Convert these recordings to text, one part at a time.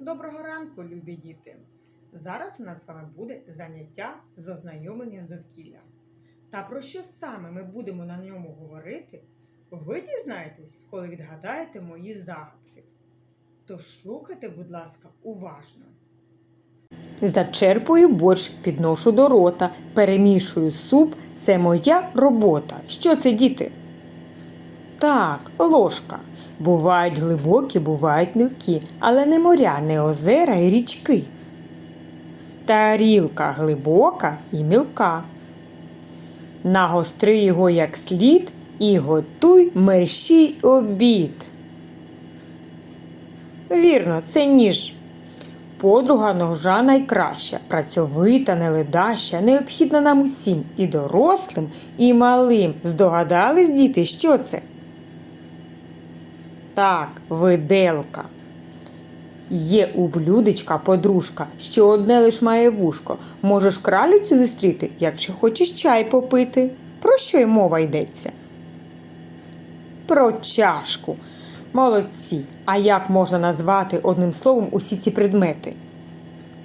Доброго ранку, любі діти! Зараз у нас з вами буде заняття з ознайомлення з довкіллям. Та про що саме ми будемо на ньому говорити, ви дізнаєтесь, коли відгадаєте мої загадки. Тож слухайте, будь ласка, уважно. Зачерпую борщ, підношу до рота, перемішую суп. Це моя робота. Що це, діти? Так, ложка. Бувають глибокі, бувають мілкі, але не моря, не озера і річки. Тарілка глибока і мілка. Нагостри його як слід і готуй мерщій обід. Вірно, це ніж. Подруга ножа найкраща, працьовита, неледаща, необхідна нам усім, і дорослим, і малим. Здогадались, діти, що це? Так, виделка. Є у блюдечка подружка, що одне лиш має вушко. Можеш краліцю зустріти, якщо хочеш чай попити. Про що й мова йдеться? Про чашку. Молодці. А як можна назвати одним словом усі ці предмети?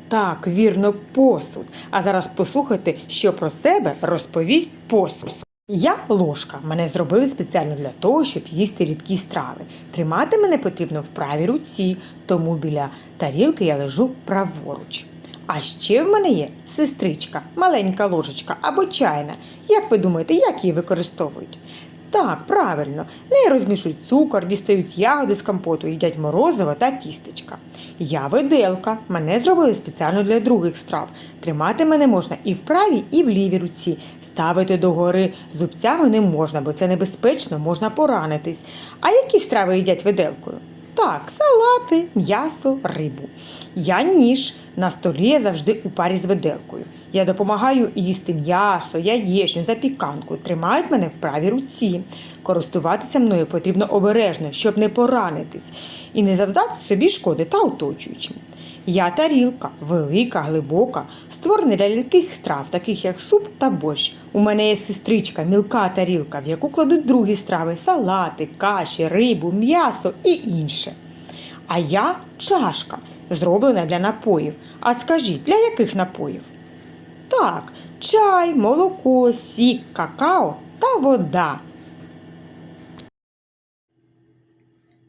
Так, вірно, посуд. А зараз послухайте, що про себе розповість посуд. Я ложка. Мене зробили спеціально для того, щоб їсти рідкі страви. Тримати мене потрібно в правій руці, тому біля тарілки я лежу праворуч. А ще в мене є сестричка, маленька ложечка або чайна. Як ви думаєте, як її використовують? Так, правильно, нею розмішують цукор, дістають ягоди з компоту, їдять морозиво та тістечка. Я виделка, мене зробили спеціально для других страв. Тримати мене можна і в правій, і в лівій руці. Ставити догори зубцями не можна, бо це небезпечно, можна поранитись. А які страви їдять виделкою? Так, салати, м'ясо, рибу. Я ніж на столі я завжди у парі з виделкою. Я допомагаю їсти м'ясо, яєчню, запіканку. Тримають мене в правій руці. Користуватися мною потрібно обережно, щоб не поранитись і не завдати собі шкоди та оточуючим. Я тарілка, велика, глибока, створена для легких страв, таких як суп та борщ. У мене є сестричка, мілка тарілка, в яку кладуть другі страви, салати, каші, рибу, м'ясо і інше. А я чашка, зроблена для напоїв. А скажіть, для яких напоїв? Так, чай, молоко, сік, какао та вода.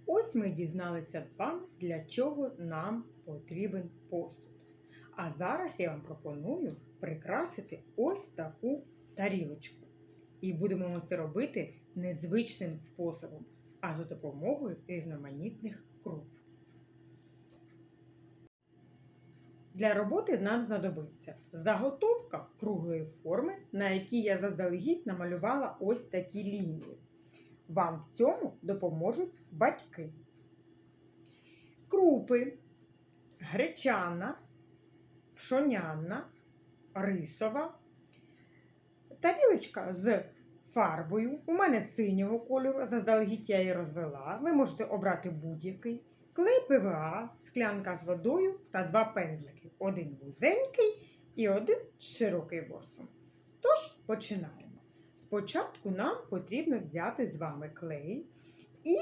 Ось ми дізналися з вами, для чого нам потрібен посуд. А зараз я вам пропоную прикрасити ось таку тарілочку. І будемо ми це робити незвичним способом, а за допомогою різноманітних круп. Для роботи нам знадобиться заготовка круглої форми, на якій я заздалегідь намалювала ось такі лінії. Вам в цьому допоможуть батьки. Крупи гречана, пшоняна, рисова, тарілочка з фарбою. У мене синього кольору, заздалегідь я її розвела. Ви можете обрати будь-який. Клей ПВА, склянка з водою та два пензлики. Один вузенький і один широкий ворсом. Тож починаємо. Спочатку нам потрібно взяти з вами клей і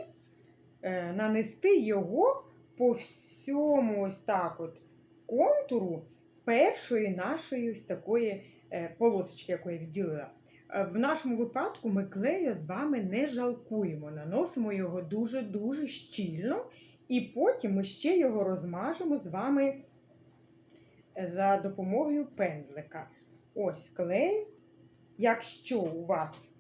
е, нанести його по всьому ось так от контуру першої нашої ось такої е, полосочки, яку я відділила. Е, В нашому випадку ми клею з вами не жалкуємо, наносимо його дуже-дуже щільно, і потім ми ще його розмажемо з вами е, за допомогою пензлика. Ось клей. Якщо у вас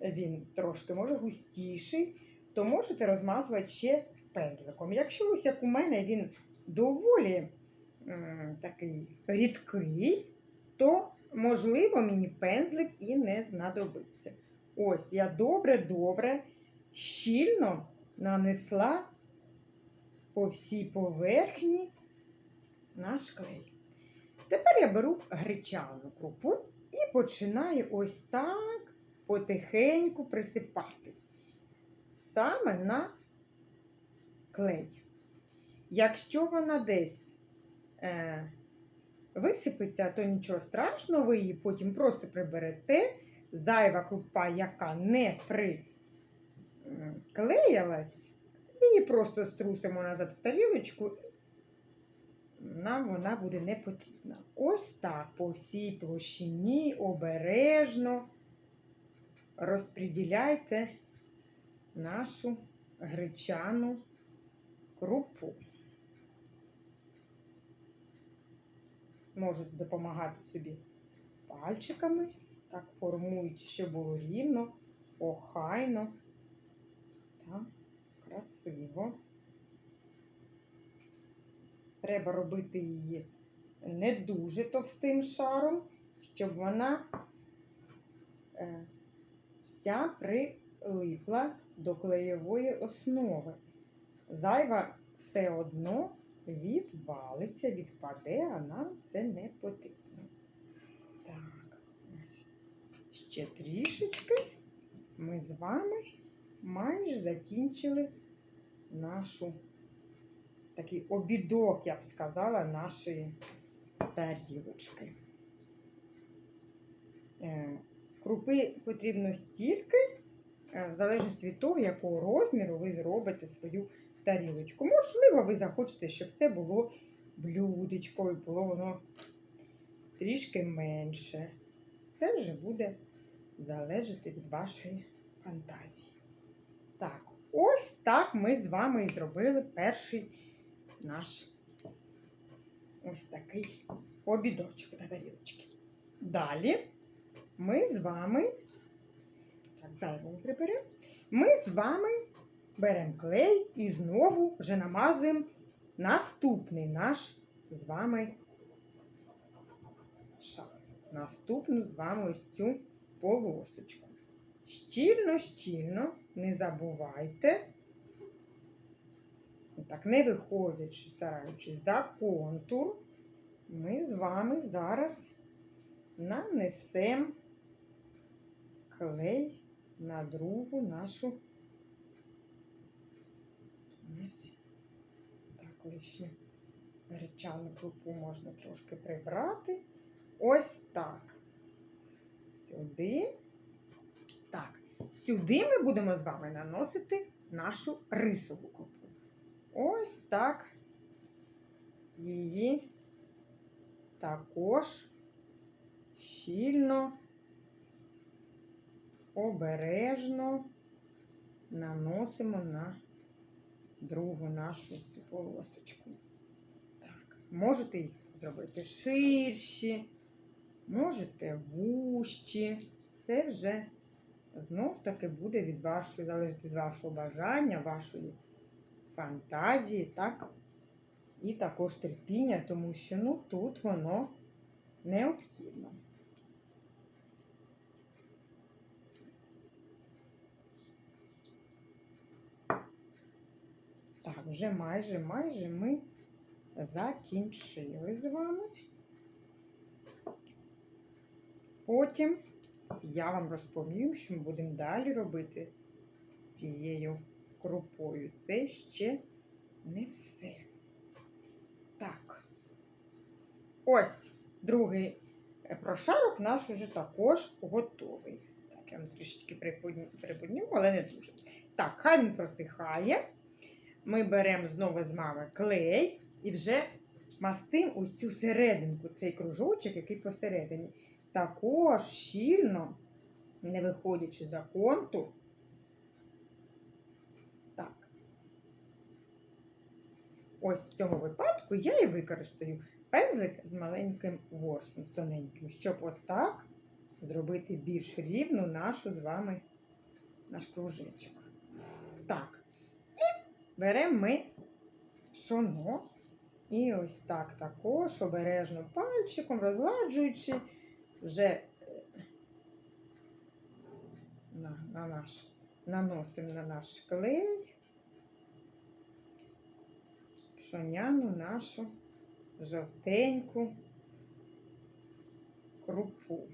він трошки може густіший, то можете розмазувати ще пензликом. Якщо ось як у мене він доволі такий рідкий, то можливо мені пензлик і не знадобиться. Ось я добре-добре щільно нанесла по всій поверхні наш клей. Тепер я беру гречану крупу і починаю ось так потихеньку присипати саме на клей. Якщо вона десь е, висипеться, то нічого страшного, ви її потім просто приберете. Зайва крупа, яка не приклеїлась, її просто струсимо назад в тарілочку нам вона буде не потрібна. Ось так по всій площині обережно розподіляйте нашу гречану крупу. Можете допомагати собі пальчиками, так формуючи, щоб було рівно, охайно та красиво. Треба робити її не дуже товстим шаром, щоб вона е, вся прилипла до клеєвої основи. Зайва все одно відвалиться, відпаде, а нам це не потрібно. Так, ось ще трішечки. Ми з вами майже закінчили нашу такий обідок, я б сказала, нашої тарілочки. Е, Крупи потрібно стільки, е, в залежності від того, якого розміру ви зробите свою тарілочку. Можливо, ви захочете, щоб це було блюдечко і було воно трішки менше. Це вже буде залежати від вашої фантазії. Так, ось так ми з вами і зробили перший наш ось такий обідочок на тарілочки. Далі ми з вами, так, зайвого приберемо, ми з вами беремо клей і знову вже намазуємо наступний наш з вами шар. Наступну з вами ось цю полосочку. Щільно, щільно, не забувайте, так, не виходячи, стараючись за контур, ми з вами зараз нанесемо клей на другу нашу ось так лишню гречану крупу можна трошки прибрати. Ось так. Сюди. Сюди ми будемо з вами наносити нашу рисову крупу. Ось так її також щільно, обережно наносимо на другу нашу полосочку. Так, можете їх зробити ширші, можете вущі. Це вже знов таки буде від вашої, залежить від вашого бажання, вашої фантазії, так? І також терпіння, тому що ну, тут воно необхідно. Так, вже майже майже ми закінчили з вами. Потім я вам розповім, що ми будемо далі робити з цією крупою. Це ще не все. Так. Ось другий прошарок наш уже також готовий. Так, я вам трішечки приподню, але не дуже. Так, хай він просихає. Ми беремо знову з вами клей і вже мастим ось цю серединку, цей кружочок, який посередині. Також щільно, не виходячи за контур. Так. Ось в цьому випадку я і використаю пензлик з маленьким ворсом, з тоненьким, щоб отак зробити більш рівну нашу з вами наш кружечок. Так. І беремо ми шоно. І ось так також обережно пальчиком, розладжуючи вже е, на, на наш, наносимо на наш клей пшоняну нашу жовтеньку крупу.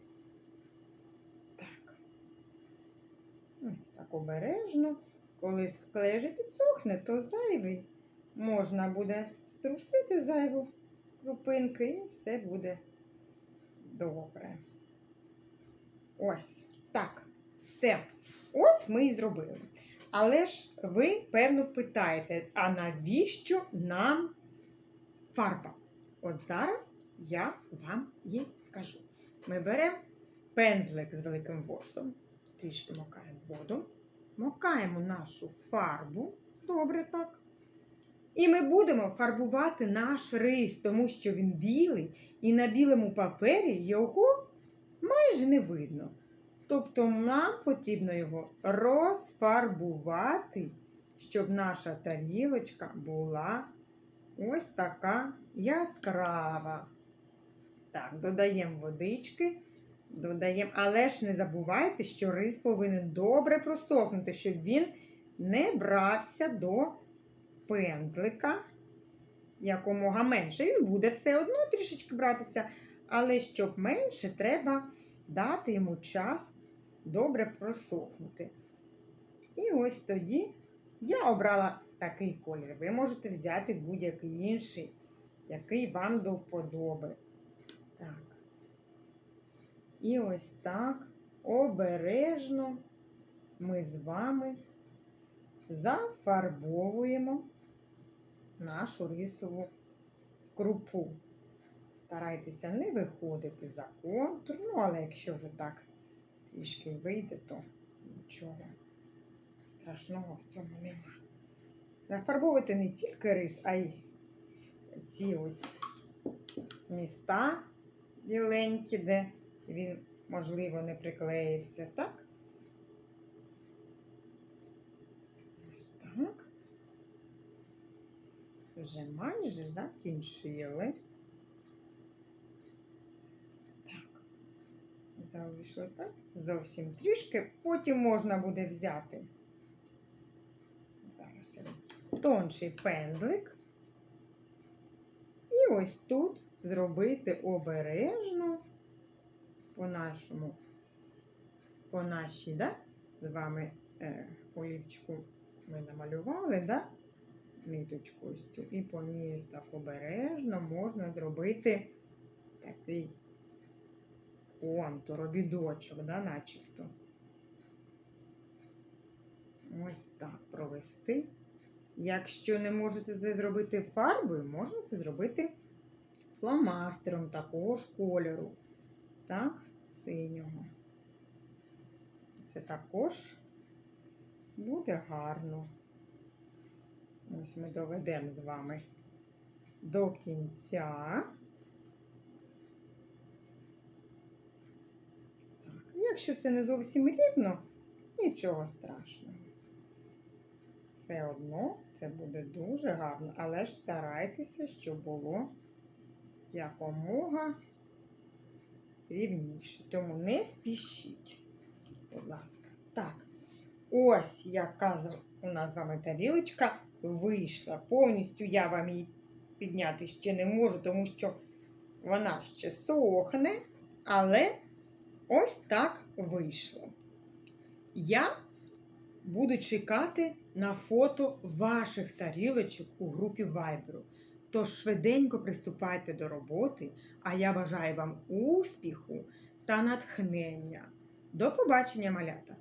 Так. Ось так обережно. Коли вже підсохне, то зайвий можна буде струсити зайву крупинки і все буде добре. Ось так. Все. Ось ми і зробили. Але ж ви, певно, питаєте, а навіщо нам фарба? От зараз я вам і скажу. Ми беремо пензлик з великим ворсом, трішки мокаємо воду, мокаємо нашу фарбу. Добре так. І ми будемо фарбувати наш рис, тому що він білий, і на білому папері його майже не видно. Тобто нам потрібно його розфарбувати, щоб наша тарілочка була ось така яскрава. Так, додаємо водички, додаємо, але ж не забувайте, що рис повинен добре просохнути, щоб він не брався до пензлика якомога менше. Він буде все одно трішечки братися, але щоб менше, треба дати йому час добре просохнути. І ось тоді я обрала такий колір. Ви можете взяти будь-який інший, який вам до вподоби. Так. І ось так обережно ми з вами зафарбовуємо нашу рисову крупу. Старайтеся не виходити за контур, ну, але якщо вже так трішки вийде, то нічого страшного в цьому нема. Зафарбовувати не тільки рис, а й ці ось міста біленькі, де він, можливо, не приклеївся, так? Ось так. Вже майже закінчили. Так. Залишилось так? Зовсім трішки. Потім можна буде взяти. Зараз тонший пензлик. І ось тут зробити обережно по нашому, по нашій, да? з вами е, олівчику ми намалювали, да? Ниточку ось цю. І по ній так обережно можна зробити такий контур, обідочок, да, начебто. Ось так провести. Якщо не можете це зробити фарбою, можна це зробити фломастером такого ж кольору. Так, синього. Це також буде гарно. Ось ми доведемо з вами до кінця. Якщо це не зовсім рівно, нічого страшного. Все одно це буде дуже гарно, але ж старайтеся, щоб було якомога рівніше. Тому не спішіть, будь ласка. Так, ось яка у нас з вами тарілочка вийшла. Повністю я вам її підняти ще не можу, тому що вона ще сохне, але ось так вийшло. Я буду чекати на фото ваших тарілочок у групі Viber. Тож швиденько приступайте до роботи, а я бажаю вам успіху та натхнення. До побачення, малята!